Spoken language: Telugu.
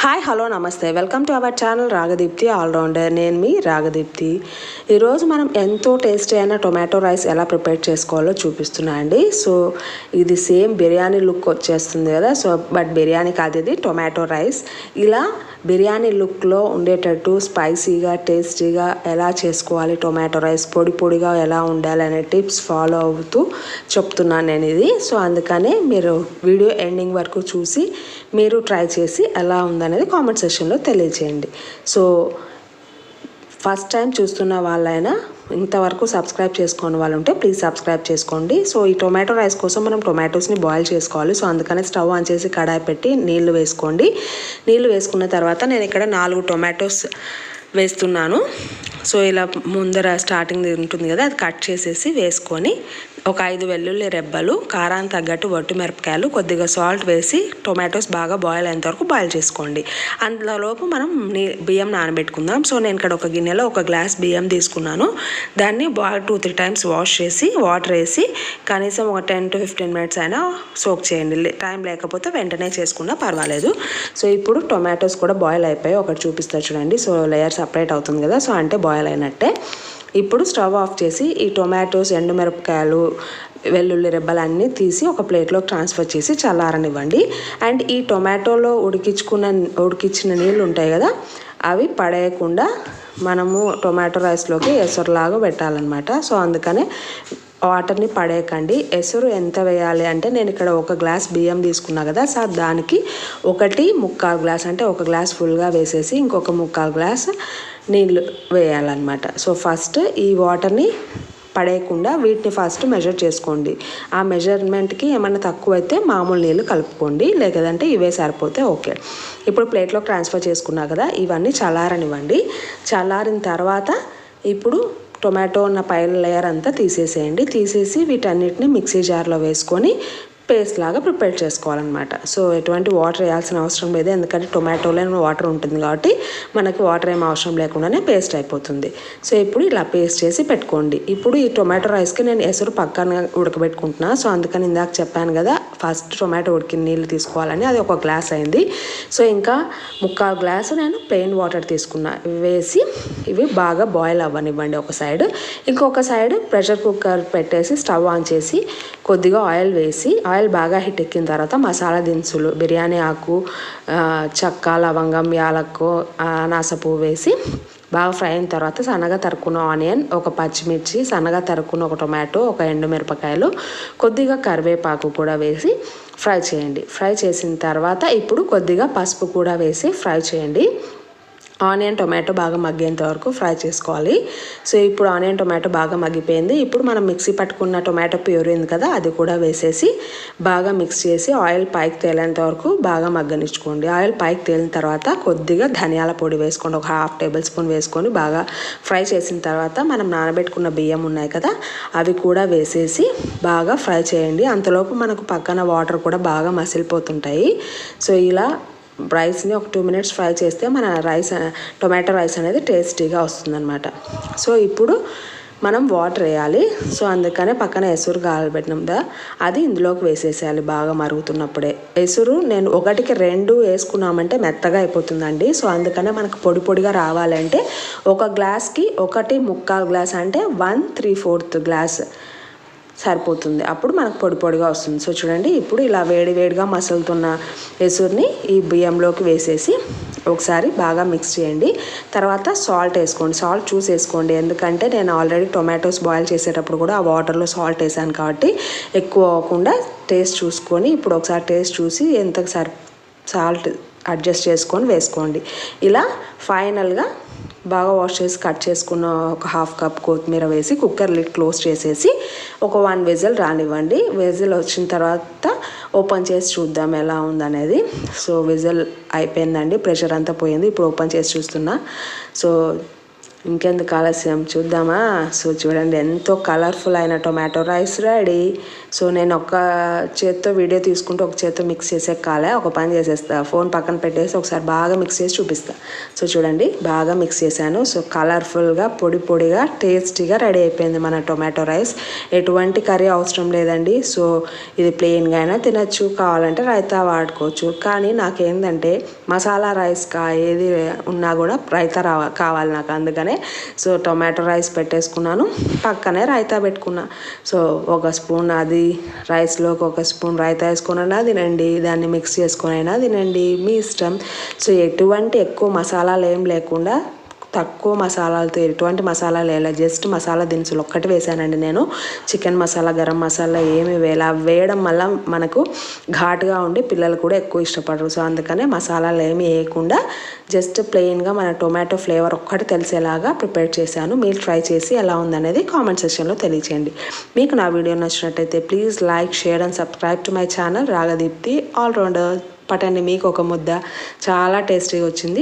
హాయ్ హలో నమస్తే. Welcome to our channel Ragadeepthi all rounder నేను మీ రాగదీప్తి. ఈరోజు మనం ఎంతో టేస్టీ అయిన టొమాటో రైస్ ఎలా ప్రిపేర్ చేసుకోవాలో చూపిస్తున్నా అండి. సో ఇది సేమ్ బిర్యానీ లుక్ వచ్చేస్తుంది కదా. సో బట్ బిర్యానీ కాదు ఇది టొమాటో రైస్. ఇలా బిర్యానీ లుక్లో ఉండేటట్టు స్పైసీగా టేస్టీగా ఎలా చేసుకోవాలి టొమాటో రైస్ పొడి పొడిగా ఎలా ఉండాలి అనే టిప్స్ ఫాలో అవుతూ చెప్తున్నాను నేను ఇది. సో అందుకనే మీరు వీడియో ఎండింగ్ వరకు చూసి మీరు ట్రై చేసి ఎలా అనేది కామెంట్ సెక్షన్లో తెలియజేయండి. సో ఫస్ట్ టైం చూస్తున్న వాళ్ళైనా ఇంతవరకు సబ్స్క్రైబ్ చేసుకోని వాళ్ళు ఉంటే ప్లీజ్ సబ్స్క్రైబ్ చేసుకోండి. సో ఈ టొమాటో రైస్ కోసం మనం టొమాటోస్ని బాయిల్ చేసుకోవాలి. సో అందుకనే స్టవ్ ఆన్ చేసి కడాయి పెట్టి నీళ్ళు వేసుకోండి. నీళ్ళు వేసుకున్న తర్వాత నేను ఇక్కడ నాలుగు టొమాటోస్ వేస్తున్నాను. సో ఇలా ముందర స్టార్టింగ్ ఉంటుంది కదా అది కట్ చేసేసి వేసుకొని ఒక ఐదు వెల్లుల్లి రెబ్బలు కారానికి తగ్గట్టు వట్టు మిరపకాయలు కొద్దిగా సాల్ట్ వేసి టొమాటోస్ బాగా బాయిల్ అయ్యేంత వరకు బాయిల్ చేసుకోండి. అందులోపు మనం బియ్యం నానబెట్టుకుందాం. సో నేను ఇక్కడ ఒక గిన్నెలో ఒక గ్లాస్ బియ్యం తీసుకున్నాను. దాన్ని బాగా టూ త్రీ టైమ్స్ వాష్ చేసి వాటర్ వేసి కనీసం ఒక టెన్ టు ఫిఫ్టీన్ మినిట్స్ అయినా సోక్ చేయండి. టైం లేకపోతే వెంటనే చేసుకున్నా పర్వాలేదు. సో ఇప్పుడు టొమాటోస్ కూడా బాయిల్ అయిపోయి ఒకటి చూపిస్తా చూడండి. సో లేయర్ సపరేట్ అవుతుంది కదా. సో అంటే బాయిల్ అయినట్టే. ఇప్పుడు స్టవ్ ఆఫ్ చేసి ఈ టొమాటోస్ ఎండుమిరపకాయలు వెల్లుల్లి రెబ్బలు అన్నీ తీసి ఒక ప్లేట్లోకి ట్రాన్స్ఫర్ చేసి చల్లారనివ్వండి. అండ్ ఈ టొమాటోలో ఉడికించుకున్న ఉడికించిన నీళ్ళు ఉంటాయి కదా అవి పడేయకుండా మనము టొమాటో రైస్లోకి ఎసరులాగా పెట్టాలన్నమాట. సో అందుకనే వాటర్ని పడేయకండి. ఎసురు ఎంత వేయాలి అంటే నేను ఇక్కడ ఒక గ్లాస్ బియ్యం తీసుకున్నా కదా సార్ దానికి ఒకటి ముక్కాలు గ్లాస్ అంటే ఒక గ్లాస్ ఫుల్గా వేసేసి ఇంకొక ముక్కాలు గ్లాస్ నీళ్ళు వేయాలన్నమాట. సో ఫస్ట్ ఈ వాటర్ని పడేయకుండా వీటిని ఫస్ట్ మెజర్ చేసుకోండి. ఆ మెజర్మెంట్కి ఏమైనా తక్కువ అయితే మామూలు నీళ్ళు కలుపుకోండి. లేదంటే ఇవే సరిపోతే ఓకే. ఇప్పుడు ప్లేట్లో ట్రాన్స్ఫర్ చేసుకున్నా కదా ఇవన్నీ చల్లారనివ్వండి. చల్లారిన తర్వాత ఇప్పుడు టొమాటో ఉన్న పైన లేయర్ అంతా తీసేసేయండి. తీసేసి వీటన్నిటిని మిక్సీ జార్లో వేసుకొని పేస్ట్ లాగా ప్రిపేర్ చేసుకోవాలన్నమాట. సో ఎటువంటి వాటర్ వేయాల్సిన అవసరం లేదు. ఎందుకంటే టొమాటోలో వాటర్ ఉంటుంది కాబట్టి మనకి వాటర్ ఏం అవసరం లేకుండానే పేస్ట్ అయిపోతుంది. సో ఇప్పుడు ఇలా పేస్ట్ చేసి పెట్టుకోండి. ఇప్పుడు ఈ టొమాటో రైస్కి నేను ఎసురు పక్కన ఉడకబెట్టుకుంటున్నా. సో అందుకని ఇందాక చెప్పాను కదా ఫస్ట్ టొమాటో ఉడికిన నీళ్ళు తీసుకోవాలని. అది ఒక గ్లాస్ అయింది. సో ఇంకా ముక్కాలు గ్లాసు నేను ప్లెయిన్ వాటర్ తీసుకున్నా. వేసి ఇవి బాగా బాయిల్ అవ్వనివ్వండి ఒక సైడ్. ఇంకొక సైడ్ ప్రెషర్ కుక్కర్ పెట్టేసి స్టవ్ ఆన్ చేసి కొద్దిగా ఆయిల్ వేసి ఆయిల్ బాగా హిట్ ఎక్కిన తర్వాత మసాలా దినుసులు బిర్యానీ ఆకు చక్క లవంగం యాలకు అనాస పువ్వు వేసి బాగా ఫ్రై అయిన తర్వాత సన్నగా తరుక్కున్న ఆనియన్ ఒక పచ్చిమిర్చి సన్నగా తరుకున్న ఒక టొమాటో ఒక ఎండుమిరపకాయలు కొద్దిగా కరివేపాకు కూడా వేసి ఫ్రై చేయండి. ఫ్రై చేసిన తర్వాత ఇప్పుడు కొద్దిగా పసుపు కూడా వేసి ఫ్రై చేయండి. ఆనియన్ టొమాటో బాగా మగ్గేంత వరకు ఫ్రై చేసుకోవాలి. సో ఇప్పుడు ఆనియన్ టొమాటో బాగా మగ్గిపోయింది. ఇప్పుడు మనం మిక్సీ పట్టుకున్న టొమాటో ప్యూర్ ఉంది కదా అది కూడా వేసేసి బాగా మిక్స్ చేసి ఆయిల్ పైకి తేలేంత వరకు బాగా మగ్గనిచ్చుకోండి. ఆయిల్ పైకి తేలిన తర్వాత కొద్దిగా ధనియాల పొడి వేసుకోండి. ఒక హాఫ్ టేబుల్ స్పూన్ వేసుకొని బాగా ఫ్రై చేసిన తర్వాత మనం నానబెట్టుకున్న బియ్యం ఉన్నాయి కదా అవి కూడా వేసేసి బాగా ఫ్రై చేయండి. అంతలోపు మనకు పక్కన వాటర్ కూడా బాగా మసిలిపోతుంటాయి. సో ఇలా రైస్ని ఒక టూ మినిట్స్ ఫ్రై చేస్తే మన రైస్ టొమాటో రైస్ అనేది టేస్టీగా వస్తుందన్నమాట. సో ఇప్పుడు మనం వాటర్ వేయాలి. సో అందుకనే పక్కన ఎసురు కాలబెట్టినాం కదా అది ఇందులోకి వేసేసేయాలి బాగా మరుగుతున్నప్పుడే. ఎసురు నేను ఒకటికి రెండు వేసుకున్నామంటే మెత్తగా అయిపోతుందండి. సో అందుకనే మనకు పొడి పొడిగా రావాలంటే ఒక గ్లాస్కి ఒకటి ముక్కాలు గ్లాస్ అంటే వన్ త్రీ ఫోర్త్ గ్లాస్ సరిపోతుంది. అప్పుడు మనకు పొడి పొడిగా వస్తుంది. సో చూడండి ఇప్పుడు ఇలా వేడి వేడిగా మసలుతున్న ఎసురుని ఈ బియ్యంలోకి వేసేసి ఒకసారి బాగా మిక్స్ చేయండి. తర్వాత సాల్ట్ వేసుకోండి. సాల్ట్ చూసి వేసుకోండి. ఎందుకంటే నేను ఆల్రెడీ టొమాటోస్ బాయిల్ చేసేటప్పుడు కూడా ఆ వాటర్లో సాల్ట్ వేసాను కాబట్టి ఎక్కువ అవ్వకుండా టేస్ట్ చూసుకొని ఇప్పుడు ఒకసారి టేస్ట్ చూసి ఎంత సాల్ట్ అడ్జస్ట్ చేసుకొని వేసుకోండి. ఇలా ఫైనల్గా బాగా వాష్ చేసి కట్ చేసుకున్న ఒక హాఫ్ కప్ కొత్తిమీర వేసి కుక్కర్ లిడ్ క్లోజ్ చేసేసి ఒక వన్ విజిల్ రానివ్వండి. విజిల్ వచ్చిన తర్వాత ఓపెన్ చేసి చూద్దాం ఎలా ఉందనేది. సో విజిల్ అయిపోయిందండి ప్రెషర్ అంతా పోయింది. ఇప్పుడు ఓపెన్ చేసి చూస్తున్నా. సో ఇంకెందుకు ఆలస్యం? చూద్దామా? సో చూడండి ఎంతో కలర్ఫుల్ అయిన టొమాటో రైస్ రెడీ సో నేను ఒక చేత్తో వీడియో తీసుకుంటూ ఒక చేత్తో మిక్స్ చేసే కాలే. ఒక పని చేసేస్తా. ఫోన్ పక్కన పెట్టేసి ఒకసారి బాగా మిక్స్ చేసి చూపిస్తా. సో చూడండి బాగా మిక్స్ చేశాను. సో కలర్ఫుల్గా పొడి పొడిగా టేస్టీగా రెడీ అయిపోయింది మన టొమాటో రైస్ ఎటువంటి కర్రీ అవసరం లేదండి. సో ఇది ప్లెయిన్గా అయినా తినచ్చు. కావాలంటే రైతా వాడుకోవచ్చు. కానీ నాకేంటంటే మసాలా రైస్ కా ఏది ఉన్నా కూడా రైతా రావ కావాలి నాకు. అందుకనే సో టొమాటో రైస్ పెట్టేసుకున్నాను. పక్కనే రైతా పెట్టుకున్నా. సో ఒక స్పూన్ అది రైస్లోకి ఒక స్పూన్ రైతా వేసుకొనైనా తినండి. దాన్ని మిక్స్ చేసుకొనైనా తినండి. మీ ఇష్టం. సో ఎటువంటి ఎక్కువ మసాలాలు ఏం లేకుండా తక్కువ మసాలాలతో ఎటువంటి మసాలాలు వేయలే జస్ట్ మసాలా దినుసులు ఒక్కటి వేసానండి నేను. చికెన్ మసాలా గరం మసాలా ఏమి వేయాలి. అవి వేయడం వల్ల మనకు ఘాటుగా ఉండి పిల్లలు కూడా ఎక్కువ ఇష్టపడరు. సో అందుకనే మసాలాలు ఏమి వేయకుండా జస్ట్ ప్లెయిన్గా మన టొమాటో ఫ్లేవర్ ఒక్కటి తెలిసేలాగా ప్రిపేర్ చేశాను. మీరు ట్రై చేసి ఎలా ఉందనేది కామెంట్ సెక్షన్లో తెలియచేయండి. మీకు నా వీడియో నచ్చినట్టయితే please like share and subscribe to my channel. Ragadeepthi all rounder పటండి మీకు ఒక ముద్ద. చాలా టేస్టీగా వచ్చింది.